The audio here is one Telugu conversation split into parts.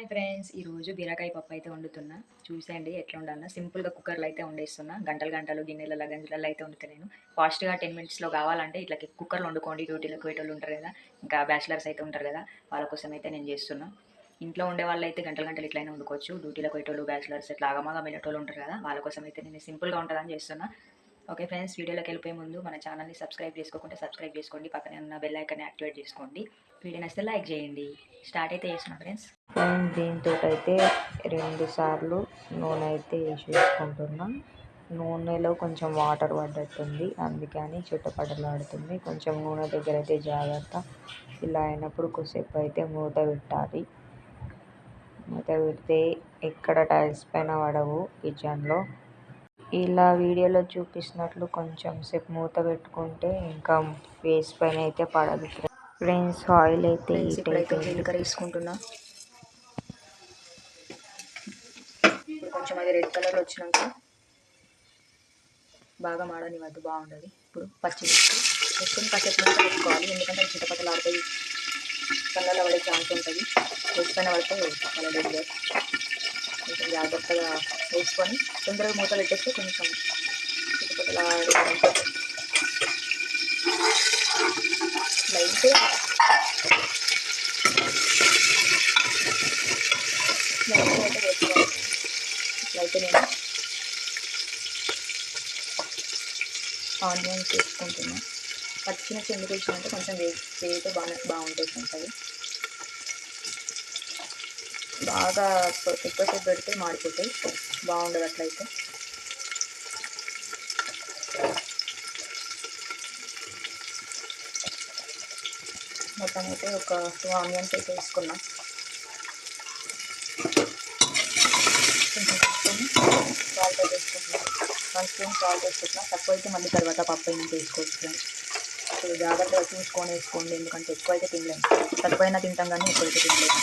హాయ్ ఫ్రెండ్స్ ఈరోజు బీరకాయ పప్పు అయితే వండుతున్నా. చూసేయండి ఎట్లా ఉండాలన్నా సింపుల్గా కుక్కర్లో అయితే వండేస్తున్నా. గంటలు గంటలు గిన్నెలలో గంటలలో అయితే వండుతలేను. ఫాస్ట్గా టెన్ మినిట్స్లో కావాలంటే ఇట్లా కుక్కర్లో వండుకోండి. డ్యూటీలకు పోయేటోళ్ళు ఉంటారు కదా ఇంకా బ్యాచిలర్స్ అయితే ఉంటారు కదా వాళ్ళ కోసం అయితే నేను చేస్తున్నా. ఇంట్లో ఉండే వాళ్ళు అయితే గంటలు గంటలు ఇట్లయినా వండుకోవచ్చు. డ్యూటీలకు పోయేటోళ్ళు బ్యాచిలర్స్ ఇట్లా ఆగమాగా వెళ్ళేటోళ్ళు ఉంటారు కదా వాళ్ళ కోసం అయితే నేను సింపుల్గా ఉంటుందని చేస్తున్నా. ఓకే ఫ్రెండ్స్ వీడియోలోకి వెళ్ళిపోయే ముందు మన ఛానల్ని సబ్స్క్రైబ్ చేసుకోకుంటే సబ్స్క్రైబ్ చేసుకోండి పక్కనే ఉన్న బెల్ ఐకాన్ని యాక్టివేట్ చేసుకోండి. వీడియో నచ్చితే లైక్ చేయండి. స్టార్ట్ అయితే చేసిన ఫ్రెండ్స్. ఫ్రెండ్ దీంతో అయితే రెండు సార్లు నూనె అయితే వేసి వేసుకుంటున్నా నూనెలో కొంచెం వాటర్ పడ్డట్టుంది అందుకని చుట్టపడలాడుతుంది కొంచెం నూనె దగ్గర అయితే జాగ్రత్త. ఇలా అయినప్పుడు కొద్దిసేపు అయితే మూత పెట్టాలి. మూత పెడితే ఎక్కడ టైల్స్ పైన పడవు కిచెన్లో. ఇలా వీడియోలో చూపిస్తున్నట్లు కొంచెం సేపు మూత పెట్టుకుంటే ఇంకా ఫేస్ పైన అయితే పడదు ఫ్రెండ్స్ ఆయిల్ అయితే ఇప్పుడైతే జీలకర్ర వేసుకుంటున్నా ఇప్పుడు కొంచెం అది రెడ్ కలర్ వచ్చినాక బాగా మాడనివ్వద్దు బాగుండదు. ఇప్పుడు పచ్చిమిర్చి వేసుకొని కాసేపు పెట్టుకోవాలి ఎందుకంటే అది చిటపటలు ఆడుతాయి కళ్ళలో పడే ఛాన్స్ ఉంటుంది. వేసి పైన పడితే చాలా డేంజర్ కొంచెం జాగ్రత్తగా వేసుకొని తొందరగా మూతలు పెట్టేస్తే కొంచెం లైట్. లైట్ అయితే వేసుకోవాలి ఇట్లయితే నేను ఆనియన్స్ వేసుకుంటున్నాను పచ్చిన ఎందుకు వేసినంటే కొంచెం వే వేగితే బాగా బాగుంటుంది ఫ్రెండ్స్ బాగా ఎక్కువసేపు పెడితే మాడిపోతాయి. బాగుండదు అట్లయితే. మొత్తం అయితే ఒక టూ ఆనియన్స్ అయితే వేసుకున్నాం. కొంచెం తీసుకొని సాల్ట్ వేసుకుంటున్నాం. వన్ స్పూన్ సాల్ట్ వేసుకుంటున్నాం. తక్కువ అయితే మళ్ళీ తర్వాత పప్పు అయినా వేసుకోవచ్చు జాగ్రత్తగా చూసుకొని వేసుకోండి. ఎందుకంటే ఎక్కువ అయితే తినలేము తక్కువైనా తింటాం కానీ ఎక్కువ అయితే తినలేము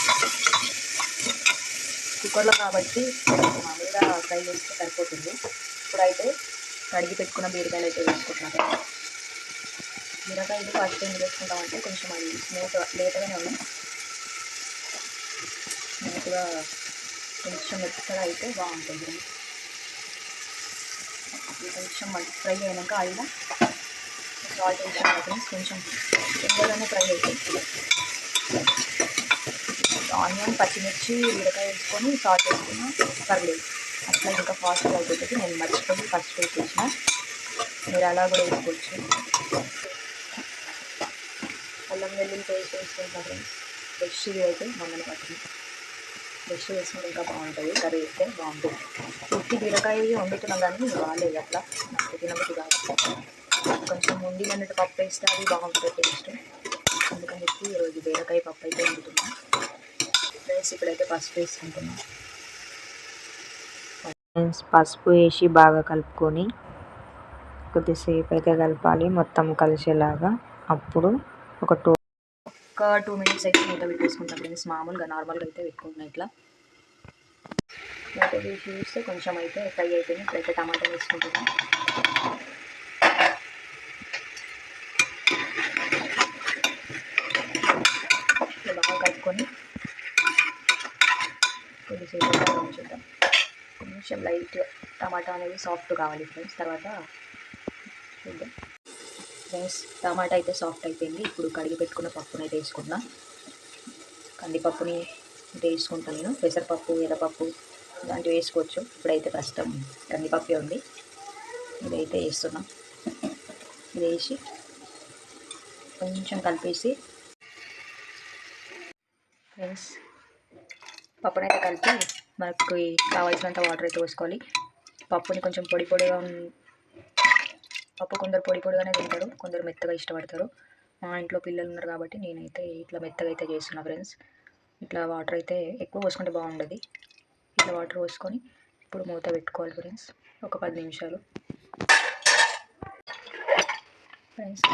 కుక్కర్లో కాబట్టి మామూలుగా ఫ్రై చేస్తే సరిపోతుంది. ఇప్పుడైతే కడిగి పెట్టుకున్న బీరకాయలు అయితే వేసుకుంటున్నాను. బీరకాయలు ఫస్ట్ ఏం వేసుకుంటామంటే కొంచెం అది స్మూత్ లేతగానే ఉన్నాయి. స్మూత్గా కొంచెం మెత్తగా అయితే బాగుంటుంది. కొంచెం ఫ్రై అయినాక ఆయిల్ సాల్ట్ వేసిన కొంచెం తొందరగానే ఫ్రై అవుతుంది ఆనియన్ పచ్చిమిర్చి బీరకాయ వేసుకొని సాల్ట్ వేసుకున్నా పర్లేదు. అట్లా ఇంకా ఫాస్ట్గా అయిపోతుంది. నేను మర్చిపోయి ఫస్ట్ వేసేసిన మీరు అలా కూడా వేసుకోవచ్చు. అల్లం వెల్లుల్లి పేస్ట్ వేసుకుంటా ఫ్రెండ్స్ ఫ్రెష్ అయితే మొన్న పట్టింది ఫ్రెష్ వేసుకుంటే ఇంకా బాగుంటుంది. కర్రీ వేస్తే బాగుంటుంది. ఉత్తి బీరకాయ వండుతున్నాం కానీ బాగాలేదు అట్లా. నాకు తినబుద్ధి కాదు. కొంచెం ముండినట్టు పప్పు వేస్తే అది బాగుంటుంది టేస్ట్. అందుకని చెప్పి ఈరోజు బీరకాయ పప్పు అయితే వండుతున్నాం. ఫ్రెండ్స్ ఇప్పుడైతే పసుపు వేసుకుంటున్నాం. ఫ్రెండ్స్ పసుపు వేసి బాగా కలుపుకొని కొద్దిసేపు అయితే కలపాలి. మొత్తం కలిసేలాగా అప్పుడు ఒక టూ ఒక టూ మినిట్స్ అయితే మూత పెట్టేసుకుంటాం ఫ్రెండ్స్. మామూలుగా నార్మల్గా అయితే పెట్టుకుంటున్నాం ఇట్లా. మూత తీసి చూస్తే కొంచెం అయితే ఫ్రై అయిపోయింది. ఇప్పుడైతే టమాటా వేసుకుంటున్నాం. బాగా కలుపుకొని కొద్దిసేపు ఉంచుద్దాం కొంచెం లైట్ టమాటా అనేది సాఫ్ట్ కావాలి ఫ్రెండ్స్. తర్వాత చూద్దాం. ఫ్రెండ్స్ టమాటా అయితే సాఫ్ట్ అయిపోయింది. ఇప్పుడు కడిగి పెట్టుకున్న పప్పుని అయితే వేసుకుంటున్నా కందిపప్పుని వేసుకుంటాను నేను. పెసరపప్పు ఎర్రపప్పు ఇలాంటివి వేసుకోవచ్చు. ఇప్పుడైతే కష్టం. కందిపప్పే ఉంది. ఇదైతే వేస్తున్నాం. ఇది వేసి కొంచెం కలిపేసి ఫ్రెండ్స్ పప్పునైతే కలిపి మనకి కావాల్సినంత వాటర్ అయితే పోసుకోవాలి. పప్పుని కొంచెం పొడి పొడిగా పప్పు కొందరు పొడి పొడిగానే తింటారు కొందరు మెత్తగా ఇష్టపడతారు. మా ఇంట్లో పిల్లలు ఉన్నారు కాబట్టి నేనైతే ఇట్లా మెత్తగా అయితే చేస్తున్నా ఫ్రెండ్స్. ఇట్లా వాటర్ అయితే ఎక్కువ పోసుకుంటే బాగుండదు. ఇట్లా వాటర్ పోసుకొని ఇప్పుడు మూత పెట్టుకోవాలి ఫ్రెండ్స్. ఒక పది నిమిషాలు. ఫ్రెండ్స్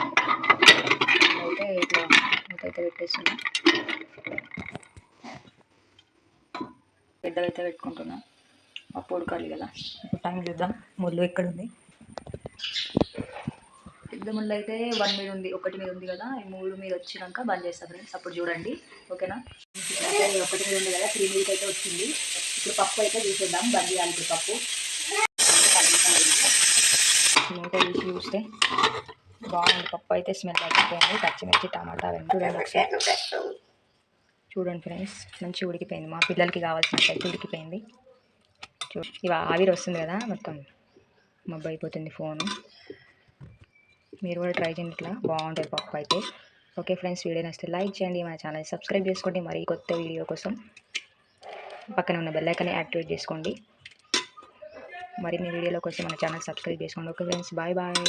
అయితే ఇట్లా మూత అయితే పెట్టేస్తున్నా. పెద్దవి అయితే పెట్టుకుంటున్నా పప్పు ఉడకాలి కదా. ఇప్పుడు టైం చూద్దాం. ముళ్ళు ఎక్కడుంది? పెద్ద ముళ్ళు అయితే వన్ మీద ఉంది ఒకటి మీద ఉంది కదా. ఈ మూడు మీద వచ్చినాక బంద్ చేస్తా ఫ్రెండ్స్ అప్పుడు చూడండి. ఓకేనా ఒకటి మీద ఉంది కదా త్రీ మీదకి అయితే వచ్చింది. ఇప్పుడు పప్పు అయితే చూసేద్దాం. బంద్ చేయాలి ఇప్పుడు పప్పు. మూత తీసి చూస్తే బాగుంది. పప్పు అయితే స్మెల్ అయిపోయింది. పచ్చిమిర్చి టమాటా అవన్నీ చూడండి చూడండి ఫ్రెండ్స్ మంచిగా ఉడికిపోయింది. మా పిల్లలకి కావాల్సినట్లయితే ఉడికిపోయింది. చూ ఇవి ఆవిరి వస్తుంది కదా మొత్తం మబ్బు అయిపోతుంది ఫోను. మీరు కూడా ట్రై చేయండి ఇట్లా. బాగుంటుంది పప్పు అయితే. ఓకే ఫ్రెండ్స్ వీడియో నచ్చితే లైక్ చేయండి. మన ఛానల్ సబ్స్క్రైబ్ చేసుకోండి. మరి కొత్త వీడియో కోసం పక్కన ఉన్న బెల్ యాక్టివేట్ చేసుకోండి. మరిన్ని వీడియోల కోసం మన ఛానల్ సబ్స్క్రైబ్ చేసుకోండి. Okay friends bye bye.